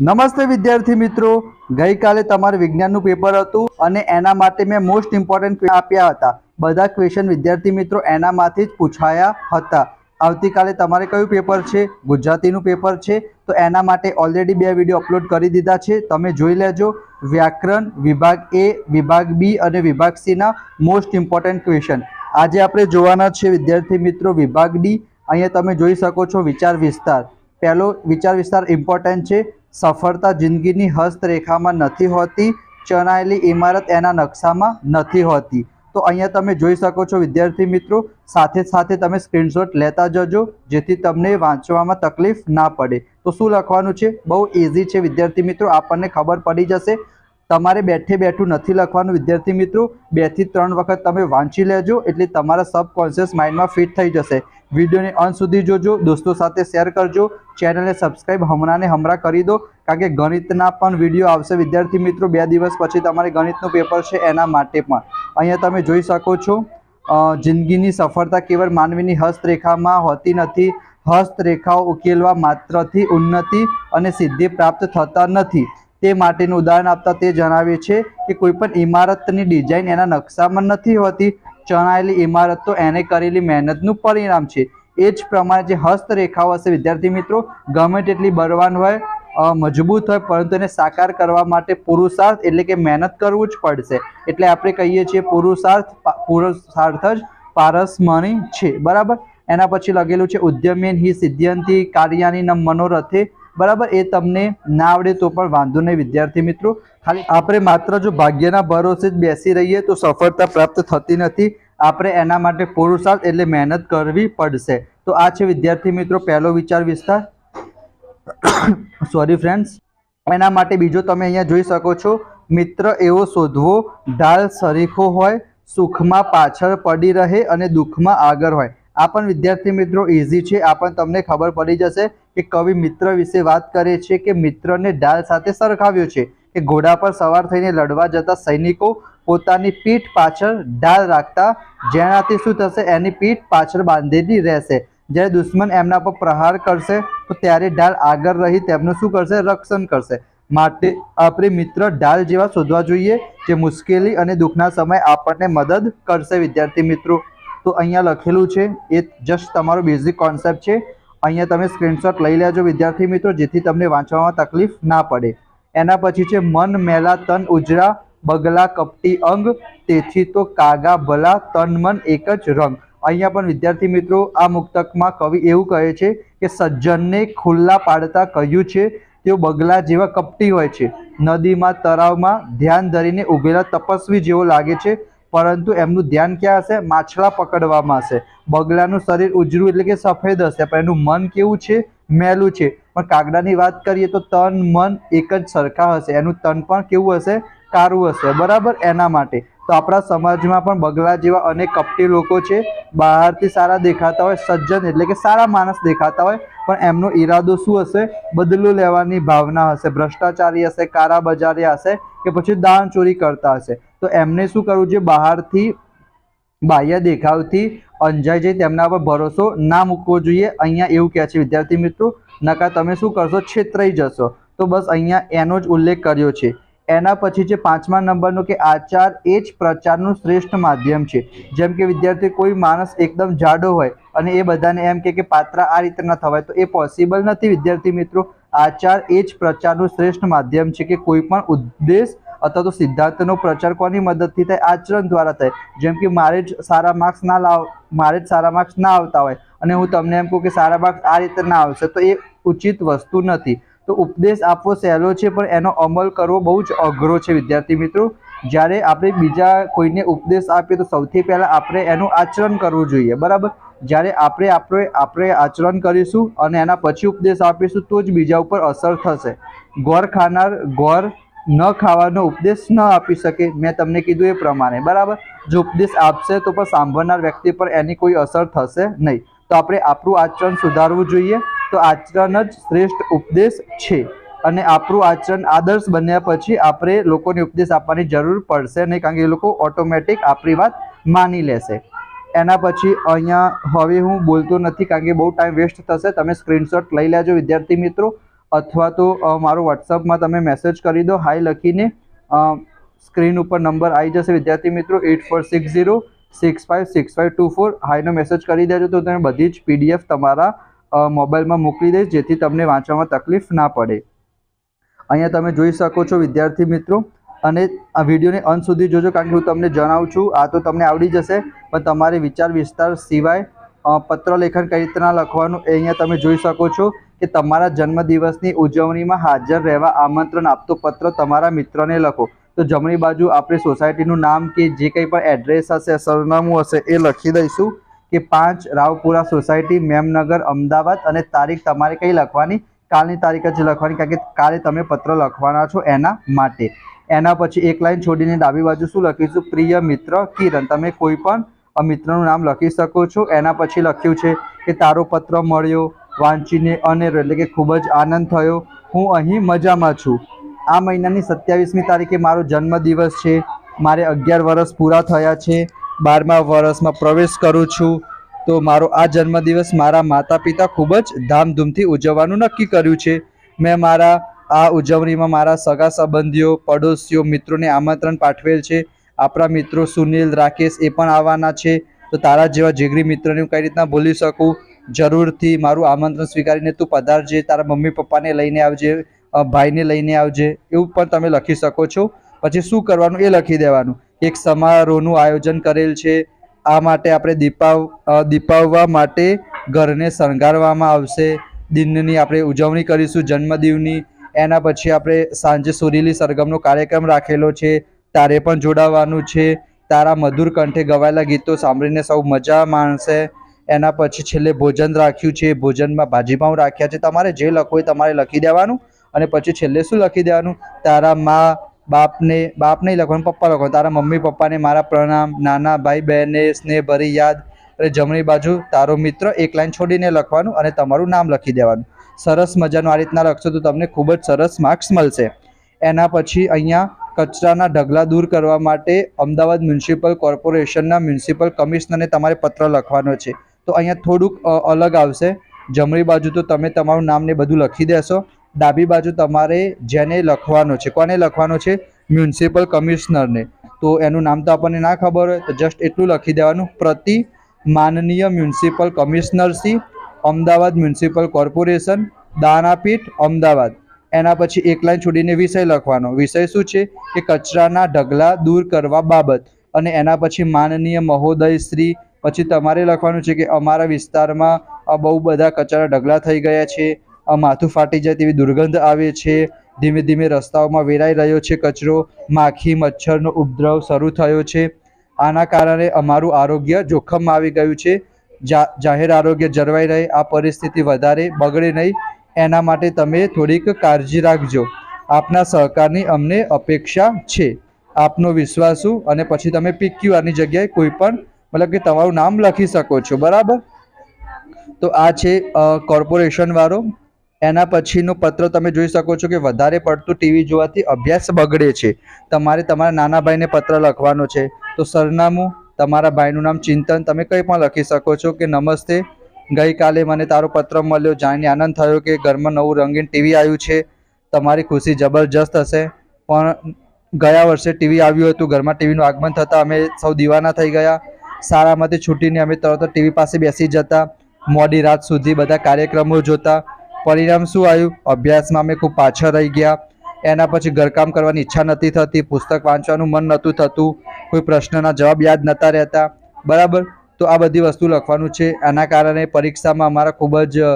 નમસ્તે વિદ્યાર્થી મિત્રો. ગઈકાલે તમારું વિજ્ઞાનનું પેપર હતું અને એના માટે મેં મોસ્ટ ઇમ્પોર્ટન્ટ આપ્યા હતા. બધા ક્વેશ્ચન વિદ્યાર્થી મિત્રો એનામાંથી જ પૂછાયા હતા. આવતીકાલે તમારે કયું પેપર છે? ગુજરાતીનું પેપર છે. તો એના માટે ઓલરેડી બે વીડિયો અપલોડ કરી દીધા છે. તમે જોઈ લેજો. વ્યાકરણ, વિભાગ એ વિભાગ બી અને વિભાગ સીના મોસ્ટ ઇમ્પોર્ટન્ટ ક્વેશ્ચન આજે આપણે જોવાના છે વિદ્યાર્થી મિત્રો વિભાગ ડી અહીંયા તમે જોઈ શકો છો વિચાર વિસ્તાર. પહેલો વિચાર વિસ્તાર ઇમ્પોર્ટન્ટ છે. સફળતા જિંદગીની હસ્તરેખામાં નથી હોતી, ચણાયેલી ઇમારત એના નકશામાં નથી હોતી. તો અહીંયા તમે જોઈ શકો છો, વિદ્યાર્થી મિત્રો, સાથે સાથે તમે સ્ક્રીનશોટ લેતા જજો, જેથી તમને વાંચવામાં તકલીફ ના પડે. તો શું લખવાનું છે? બહુ ઇઝી છે, વિદ્યાર્થી મિત્રો, આપણને ખબર પડી જશે. તમારે બેઠે બેઠું નથી લખવાનું. વિદ્યાર્થી મિત્રો બેથી ત્રણ વખત તમે વાંચી લેજો, એટલે તમારા સબકોન્શિયસ માઇન્ડમાં ફિટ થઈ જશે. વિડીયોને અંત સુધી જોજો, દોસ્તો સાથે શેર કરજો ચેનલને સબસ્ક્રાઈબ હમણાંને હમણાં કરી દો, કારણ કે ગણિતના પણ વીડિયો આવશે. વિદ્યાર્થી મિત્રો, બે દિવસ પછી તમારે ગણિતનું પેપર છે એના માટે પણ. અહીંયા તમે જોઈ શકો છો જિંદગીની સફળતા કેવળ માનવીની હસ્તરેખામાં હોતી નથી. હસ્તરેખાઓ ઉકેલવા માત્રથી ઉન્નતિ અને સિદ્ધિ પ્રાપ્ત થતા નથી. તે માટેનું ઉદાહરણ આપતા તે જણાવે છે કે કોઈપણ ઇમારતની ડિઝાઇન એના નકશામાં નથી હોતી. ચણાયેલી ઇમારત તો એને કરેલી મહેનતનું પરિણામ છે. એ જ પ્રમાણે જે હસ્તરેખાઓ હશે, વિદ્યાર્થી મિત્રો, ગમે તેટલી બળવાન હોય મજબૂત હોય, પરંતુ એને સાકાર કરવા માટે પુરુષાર્થ એટલે કે મહેનત કરવું જ પડશે. એટલે આપણે કહીએ છીએ પુરુષાર્થ પુરુષાર્થ જ પારસમણી છે. બરાબર? એના પછી લગેલું છે, ઉદ્યમેન હિ સિદ્ધ્યંતી કાર્યાની ન મનોરથે બરાબર? એ તમને ના આવડે તો પણ વાંધો નહીં, વિદ્યાર્થી મિત્રો. ખાલી આપણે માત્ર જો ભાગ્યના ભરોસે જ બેસી રહીએ તો સફળતા પ્રાપ્ત થતી નથી. આપણે એના માટે પુરુષાર્થ એટલે મહેનત કરવી પડશે. તો આ છે વિદ્યાર્થી મિત્રો, પહેલો વિચાર વિસ્તાર. સોરી ફ્રેન્ડ્સ એના માટે બીજો તમે અહીંયા જોઈ શકો છો, મિત્ર એવો શોધવો, ઢાલ સરીખો હોય, સુખમાં પાછળ પડી રહે અને દુઃખમાં આગળ હોય. આ પણ વિદ્યાર્થી મિત્રો ઇઝી છે. આ પણ તમને ખબર પડી જશે કે કવિ મિત્ર વિશે વાત કરે છે કે મિત્રને ઢાલ સાથે સરખાવ્યો છે કે ઘોડા પર સવાર થઈને લડવા જતા સૈનિકો પોતાની પીઠ પાછળ ઢાલ રાખતા જેનાથી શું થશે? એની પીઠ પાછળ બાંધેલી રહેશે. જ્યારે દુશ્મન એમના પર પ્રહાર કરશે, તો ત્યારે ઢાલ આગળ રહી તેમનું શું કરશે? રક્ષણ કરશે. માટે આપણે મિત્ર ઢાલ જેવા શોધવા જોઈએ, જે મુશ્કેલી અને દુઃખના સમયે આપણને મદદ કરશે. વિદ્યાર્થી મિત્રો તો અહીંયા લખેલું છે, એ જસ્ટ તમારો બેઝિક કોન્સેપ્ટ છે. અહીંયા તમે સ્ક્રીનશોટ લઈ લેજો, વિદ્યાર્થી મિત્રો, જેથી તમને વાંચવામાં તકલીફ ના પડે. એના પછી છે, મન, મેલા, તન ઉજળા બગલા, કપટી, અંગ, તેથી તો કાગા, ભલા, તન, મન, એક જ રંગ. અહીંયા પણ વિદ્યાર્થી મિત્રો, આ મુક્તકમાં કવિ એવું કહે છે કે સજ્જનને ખુલ્લા પાડતા કહ્યું છે, તેઓ બગલા જેવા કપટી હોય છે. નદીમાં, તળાવમાં ધ્યાન ધરીને ઊભેલા તપસ્વી જેવો લાગે છે. પરંતુ એમનું ધ્યાન ક્યાં હશે? માછલા પકડવામાં હશે. બગલાનું શરીર ઉજળું એટલે કે સફેદ હશે. પણ એનું મન કેવું છે? મેલું છે. પણ કાગડાની વાત કરીએ તો તન, મન એક જ સરખા હશે. એનું તન પણ કેવું હશે? કારું હશે. બરાબર? એના માટે. તો આપણા સમાજમાં પણ બગલા જેવા અનેક કપટી લોકો છે. બહારથી સારા દેખાતા હોય, સજ્જન એટલે કે સારા માણસ દેખાતા હોય, પણ એમનો ઈરાદો શું હશે? બદલો લેવાની ભાવના હશે. ભ્રષ્ટાચારી હશે કારા બજારી હશે. કે પછી દાન ચોરી કરતા હશે. તો એમને શું કરવું જોઈએ? બહારથી, બાહ્ય દેખાવથી અંજાઈ જઈ તેમના પર ભરોસો ના મૂકવો જોઈએ. અહીંયા એવું કહે છે, વિદ્યાર્થી મિત્રો, નકા તમે શું કરશો? છેતરાઈ જશો. તો બસ અહીંયા એનો જ ઉલ્લેખ કર્યો છે. એના પછી છે પાંચમા નંબરનો કે આચાર એ જ પ્રચારનું શ્રેષ્ઠ માધ્યમ છે. જેમ કે વિદ્યાર્થી કોઈ માણસ એકદમ જાડો હોય અને એ બધાને એમ કે પાત્રા આ રીતે ન થવાય તો એ પોસિબલ નથી. વિદ્યાર્થી મિત્રો, આચાર એ જ પ્રચારનું શ્રેષ્ઠ માધ્યમ છે કે કોઈ પણ ઉદ્દેશ અથવા તો સિદ્ધાંતનો પ્રચાર કોની મદદથી થાય? આચરણ દ્વારા થાય. જેમ કે મારે જ સારા માર્ક્સ ના લાવ, મારે જ સારા માર્ક્સ ના આવતા હોય અને હું તમને એમ કહું કે સારા માર્ક્સ આ રીતે ના આવશે તો એ ઉચિત વસ્તુ નથી. તો ઉપદેશ આપવો સહેલો છે, પણ એનો અમલ કરવો બહુ જ અઘરો છે, વિદ્યાર્થી મિત્રો. જ્યારે આપણે બીજા કોઈને ઉપદેશ આપીએ તો સૌથી પહેલાં આપણે એનું આચરણ કરવું જોઈએ, બરાબર? જ્યારે આપણે આપણે આપણે આચરણ કરીશું અને એના પછી ઉપદેશ આપીશું, તો જ બીજા ઉપર અસર થશે. ગોર ખાનાર, ગોર ન ખાવાનો ઉપદેશ ન આપી શકે. મેં તમને કીધું એ પ્રમાણે, બરાબર? જો ઉપદેશ આપશે તો પણ સાંભળનાર વ્યક્તિ પર એની કોઈ અસર થશે નહીં. તો આપણે આપણું આચરણ સુધારવું જોઈએ. તો આચરણ જ શ્રેષ્ઠ ઉપદેશ છે. અને આપણું આચરણ આદર્શ બન્યા પછી આપણે લોકોને ઉપદેશ આપવાની જરૂર પડશે નહીં, કારણ કે એ લોકો ઓટોમેટિક આપણી વાત માની લેશે. એના પછી અહીંયા હવે હું બોલતો નથી, કારણ કે બહુ ટાઈમ વેસ્ટ થશે. તમે સ્ક્રીનશોટ લઈ લેજો, વિદ્યાર્થી મિત્રો. અથવા તો મારો વોટ્સઅપમાં તમે મેસેજ કરી દો હાઈ લખીને. સ્ક્રીન ઉપર નંબર આવી જશે. વિદ્યાર્થી મિત્રો eight four six zero six five six five two four હાઈનો message કરી દેજો તો તમે બધી જ પીડીએફ તમારા મોબાઈલમાં મોકલી દઈશ જેથી તમને વાંચવામાં તકલીફ ના પડે. અહીંયા તમે જોઈ શકો છો, વિદ્યાર્થી મિત્રો. અને આ વિડીયોને અંત સુધી જોજો, કારણ કે હું તમને જણાવું છું, આ તો તમને આવડી જશે, પણ તમારે વિચાર વિસ્તાર સિવાય પત્ર લેખન કઈ રીતના લખવાનું એ અહીંયા તમે જોઈ શકો છો કે તમારા જન્મદિવસની ઉજવણીમાં હાજર રહેવા આમંત્રણ આપતો પત્ર તમારા મિત્રને લખો. તો જમણી બાજુ આપણે સોસાયટીનું નામ કે જે કંઈ પણ એડ્રેસ હશે, સરનામું હશે એ લખી દઈશું. કે પાંચ રાવપુરા સોસાયટી, મેમનગર, અમદાવાદ અને તારીખ તમારે કઈ લખવાની? કાલની તારીખ જ લખવાની, કારણ કે કાલે તમે પત્ર લખવાના છો એના માટે. એના પછી એક લાઈન છોડીને ડાબી બાજુ શું લખીશું? પ્રિય મિત્ર કિરણ. તમે કોઈ પણ મિત્રનું નામ લખી શકો છો. એના પછી લખ્યું છે કે તારો પત્ર મળ્યો, વાંચીને અનેરો, એટલે કે ખૂબ જ આનંદ થયો. હું અહીં મજામાં છું. આ મહિનાની સત્યાવીસમી તારીખે મારો જન્મદિવસ છે. મારે અગિયાર વર્ષ પૂરા થયા છે. બારમા વર્ષમાં પ્રવેશ કરું છું. તો મારો આ જન્મદિવસ મારા માતા પિતા ખૂબ જ ધામધૂમથી ઉજવવાનું નક્કી કર્યું છે. મેં મારા, આ ઉજવણીમાં મારા સગા સંબંધીઓ, પડોશીઓ, મિત્રોને આમંત્રણ પાઠવેલ છે. આપણા મિત્રો સુનિલ, રાકેશ એ પણ આવવાના છે. તો તારા જેવા જીગરી મિત્રને હું કઈ રીતના ભૂલી શકું? જરૂરથી મારું આમંત્રણ સ્વીકારીને તું પધારજે, તારા મમ્મી પપ્પાને લઈને આવજે ભાઈને લઈને આવજે, એવું પણ તમે લખી શકો છો. પછી શું કરવાનું એ લખી દેવાનું. એક સમારોહનું આયોજન કરેલ છે. આ માટે આપણે દીપાવ દીપાવવા માટે ઘરને શણગારવામાં આવશે. દિનની આપણે ઉજવણી કરીશું જન્મદિવની. એના પછી આપણે સાંજે સુરીલી સરગમનો કાર્યક્રમ રાખેલો છે. તારે પણ જોડાવાનું છે. તારા મધુર કંઠે ગવાયેલા ગીતો સાંભળીને સૌ મજા માણશે. એના પછી છેલ્લે ભોજન રાખ્યું છે. ભોજનમાં ભાજીપાઉં રાખ્યા છે. તમારે જે લખવું હોય તમારે લખી દેવાનું. અને પછી છેલ્લે શું લખી દેવાનું? તારા મા બાપને, બાપ નહીં લખવાનું પપ્પા લખવાનું તારા મમ્મી, પપ્પાને મારા પ્રણામ, નાના ભાઈ બહેનને સ્નેહ ભરી યાદ. અને જમણી બાજુ, તારો મિત્ર એક લાઈન છોડીને લખવાનું અને તમારું નામ લખી દેવાનું. સરસ મજાનું આ રીતના લખશો તો તમને ખૂબ જ સરસ માર્ક્સ મળશે. એના પછી અહીંયા કચરાના ઢગલા દૂર કરવા માટે અમદાવાદ મ્યુનિસિપલ કોર્પોરેશનના મ્યુનિસિપલ કમિશનરને તમારે પત્ર લખવાનો છે. તો અહીંયા થોડુંક અલગ આવશે. જમણી બાજુ તો તમે તમારું નામ ને બધું લખી દેશો. ડાબી બાજુ તમારે જેને લખવાનો છે, કોને લખવાનો છે? મ્યુનિસિપલ કમિશનરને. તો એનું નામ તો આપણને ના ખબર હોય, તો જસ્ટ એટલું લખી દેવાનું. પ્રતિ માનનીય મ્યુનિસિપલ કમિશનરશ્રી અમદાવાદ મ્યુનિસિપલ કોર્પોરેશન દાનાપીઠ અમદાવાદ. એના પછી એક લાઈન છોડીને વિષય લખવાનો. વિષય શું છે? કે કચરાના ઢગલા દૂર કરવા બાબત. અને એના પછી માનનીય મહોદય શ્રી, પછી તમારે લખવાનું છે કે અમારા વિસ્તારમાં બહુ બધા કચરા ઢગલા થઈ ગયા છે. માથું ફાટી જાય તેવી દુર્ગંધ આવે છે. ધીમે ધીમે રસ્તાઓમાં વેરાઈ રહ્યો છે કચરો. માખી, મચ્છરનો ઉપદ્રવ શરૂ થયો છે. આના કારણે અમારું આરોગ્ય જોખમમાં આવી ગયું છે. જાહેર આરોગ્ય જળવાઈ રહે, આ પરિસ્થિતિ વધારે બગડે નહીં. એના માટે તમે થોડીક કાળજી રાખજો. આપના સહકારની અમને અપેક્ષા છે. આપનો વિશ્વાસુ અને પછી તમે પીક્યુઆરની જગ્યાએ કોઈ પણ, મતલબ કે તમારું નામ લખી શકો છો. બરાબર? તો આ છે કોર્પોરેશન વાળો એના પછીનો પત્ર તમે જોઈ શકો છો કે વધારે પડતું ટીવી જોવાથી અભ્યાસ બગડે છે. તમારે તમારા નાના ભાઈને પત્ર લખવાનો છે. તો સરનામું, તમારા ભાઈનું નામ, ચિંતન તમે કંઈ પણ લખી શકો છો કે નમસ્તે. ગઈકાલે મને તારો પત્ર મળ્યો, જાણીને આનંદ થયો કે ઘરમાં નવું રંગીન ટીવી આવ્યું છે. તમારી ખુશી જબરજસ્ત હશે. પણ ગયા વર્ષે ટીવી આવ્યું હતું, ઘરમાં ટીવીનું આગમન થતાં અમે સૌ દીવાના થઈ ગયા. શાળામાંથી છૂટીને અમે તરત ટીવી પાસે બેસી જતા. મોડી રાત સુધી બધા કાર્યક્રમો જોતા. પરિણામ શું આવ્યું? અભ્યાસમાં અમે ખૂબ પાછળ રહી ગયા. એના પછી ઘરકામ કરવાની ઈચ્છા નથી થતી, પુસ્તક વાંચવાનું મન નહોતું થતું, કોઈ પ્રશ્નના જવાબ યાદ નહોતા રહેતા. બરાબર? તો આ બધી વસ્તુ લખવાનું છે. આના કારણે પરીક્ષામાં અમારા ખૂબ જ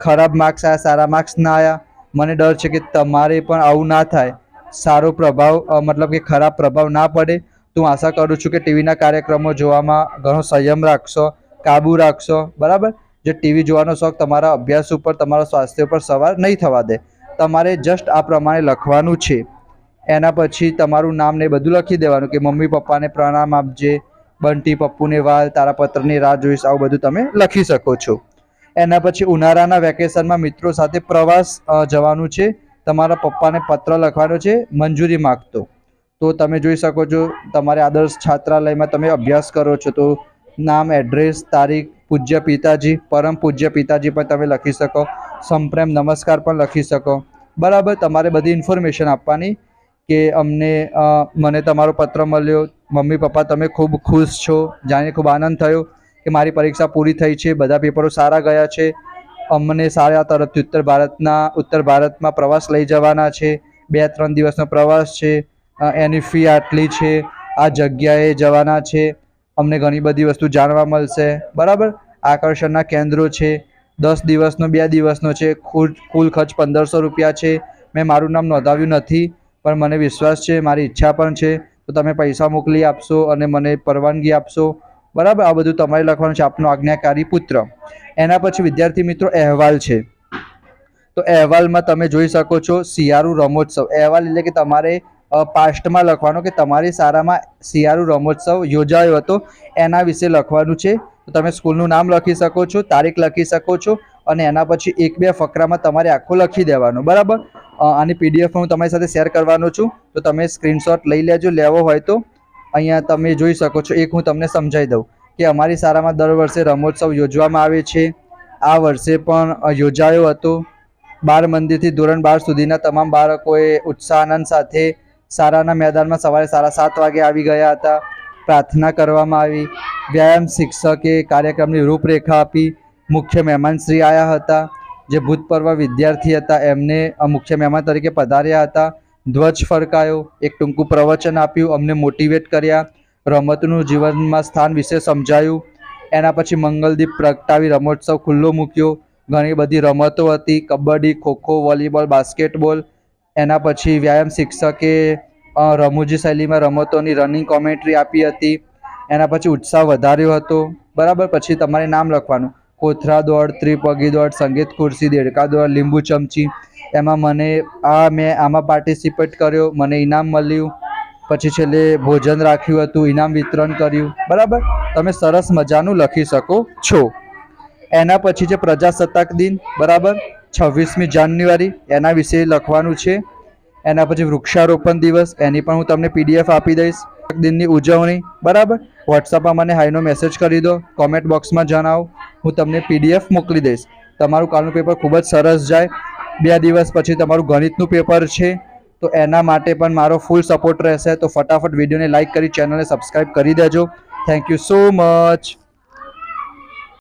ખરાબ માર્ક્સ આવ્યા સારા માર્ક્સ ના આવ્યા મને ડર છે કે તમારે પણ આવું ના થાય. સારો પ્રભાવ મતલબ કે ખરાબ પ્રભાવ ના પડે. તો આશા કરું છું કે ટીવીના કાર્યક્રમો જોવામાં ઘણો સંયમ રાખશો, કાબુ રાખશો. બરાબર? જે ટીવી જોવાનો શોખ તમારા અભ્યાસ ઉપર, તમારા સ્વાસ્થ્ય ઉપર સવાર નહીં થવા દે. તમારે જસ્ટ આ પ્રમાણે લખવાનું છે. એના પછી તમારું નામ ને બધું લખી દેવાનું કે મમ્મી પપ્પાને પ્રણામ આપજે, બંટી પપ્પુને વાલ તારા પત્રની રાહ જોઈશ, આવું બધું તમે લખી શકો છો. એના પછી ઉનાળાના વેકેશનમાં મિત્રો સાથે પ્રવાસ જવાનું છે. તમારા પપ્પાને પત્ર લખવાનો છે, મંજૂરી માગતો. તો તમે જોઈ શકો છો, તમારે આદર્શ છાત્રાલયમાં તમે અભ્યાસ કરો છો તો નામ, એડ્રેસ, તારીખ પૂજ્ય પિતાજી, પરમ પૂજ્ય પિતાજી પણ તમે લખી શકો. સંપ્રેમ નમસ્કાર પણ લખી શકો. બરાબર, તમારે બધી ઇન્ફોર્મેશન આપવાની કે અમને મને તમારો પત્ર મળ્યો. મમ્મી, પપ્પા, તમે ખૂબ ખુશ છો. જાણીને ખૂબ આનંદ થયો કે મારી પરીક્ષા પૂરી થઈ છે. બધા પેપરો સારા ગયા છે. અમને સારા તરફથી ઉત્તર ભારતના, ઉત્તર ભારતમાં પ્રવાસ લઈ જવાના છે. બે ત્રણ દિવસનો પ્રવાસ છે. એની ફી આટલી છે. આ જગ્યાએ જવાના છે. અમને ઘણી બધી વસ્તુ જાણવા મળશે. બરાબર? આકર્ષણના કેન્દ્રો છે. દસ દિવસનો, બે દિવસનો છે. કુલ કુલ ખર્ચ પંદરસો રૂપિયા છે. મેં મારું નામ નોંધાવ્યું નથી, પણ મને વિશ્વાસ છે, મારી ઈચ્છા પણ છે. તો તમે પૈસા મોકલી આપશો અને મને પરવાનગી આપશો. બરાબર? આ બધું તમારે લખવાનું છે, આપનો આજ્ઞાકારી પુત્ર. એના પછી વિદ્યાર્થી મિત્રો, અહેવાલ છે. તો અહેવાલમાં તમે જોઈ શકો છો, શિયાળુ રમોત્સવ. અહેવાલ એટલે કે તમારે પાસ્ટમાં લખવાનો કે તમારી શાળામાં શિયાળુ રમોત્સવ યોજાયો હતો. એના વિશે લખવાનું છે. તો તમે સ્કૂલનું નામ લખી શકો છો, તારીખ લખી શકો છો અને એના પછી એક બે ફકરામાં તમારે આખું લખી દેવાનું, બરાબર? આની પીડીએફ હું તમારી સાથે શેર કરવાનો છું, તો તમે સ્ક્રીનશોટ લઈ લેજો, લેવો હોય તો. અહીંયા તમે જોઈ શકો છો, એક હું તમને સમજાવી દઉં કે અમારી શાળામાં દર વર્ષે રમોત્સવ યોજવામાં આવે છે. આ વર્ષે પણ યોજાયો હતો. બાર મંદિરથી ધોરણ બાર સુધીના તમામ બાળકોએ ઉત્સાહ આનંદ સાથે શાળાના મેદાનમાં સવારે સાડા સાત વાગે આવી ગયા હતા. પ્રાર્થના કરવામાં આવી. વ્યાયામ શિક્ષકે કાર્યક્રમની રૂપરેખા આપી. મુખ્ય મહેમાનશ્રી આવ્યા હતા. જે ભૂતપૂર્વ વિદ્યાર્થી હતા, એમને મુખ્ય મહેમાન તરીકે પધાર્યા હતા. ધ્વજ ફરકાયો, એક ટૂંકું પ્રવચન આપ્યું, અમને મોટિવેટ કર્યા. રમતનું જીવનમાં સ્થાન વિશે સમજાયું. એના પછી મંગલદીપ પ્રગટાવી રમોત્સવ ખુલ્લો મૂક્યો. ઘણી બધી રમતો હતી, કબડ્ડી, ખોખો, વોલીબોલ, બાસ્કેટબોલ. એના પછી વ્યાયામ શિક્ષકે રમૂજી શૈલીમાં રમતોની રનિંગ કોમેન્ટ્રી આપી હતી. એના પછી ઉત્સાહ વધાર્યો હતો. બરાબર, પછી તમારે નામ લખવાનું. કોથરા દોડ, ત્રિપગી દોડ, સંગીત ખુરશી, દેડકા દોડ, લીંબુ ચમચી. એમાં મને, આ મેં આમાં પાર્ટિસિપેટ કર્યો. મને ઇનામ મળ્યું. પછી છેલ્લે ભોજન રાખ્યું હતું, ઇનામ વિતરણ કર્યું. બરાબર? તમે સરસ મજાનું લખી શકો છો. એના પછી છે પ્રજાસત્તાક દિન. બરાબર? છવ્વીસમી જાન્યુઆરી. એના વિશે લખવાનું છે. એના પછી વૃક્ષારોપણ દિવસ, એની પણ હું તમને પીડીએફ આપી દઈશ. દિનની ઉજવણી, બરાબર? વોટ્સઅપમાં મને હાઈનો મેસેજ કરી દો કોમેન્ટ બોક્સમાં જણાવો, હું તમને પીડીએફ મોકલી દઈશ. તમારું કાલનું પેપર ખૂબ જ સરસ જાય. બે દિવસ પછી તમારું ગણિતનું પેપર છે, તો એના માટે પણ મારો ફૂલ સપોર્ટ રહેશે. તો ફટાફટ વિડીયોને લાઇક કરી ચેનલને સબસ્ક્રાઈબ કરી દેજો. Thank you so much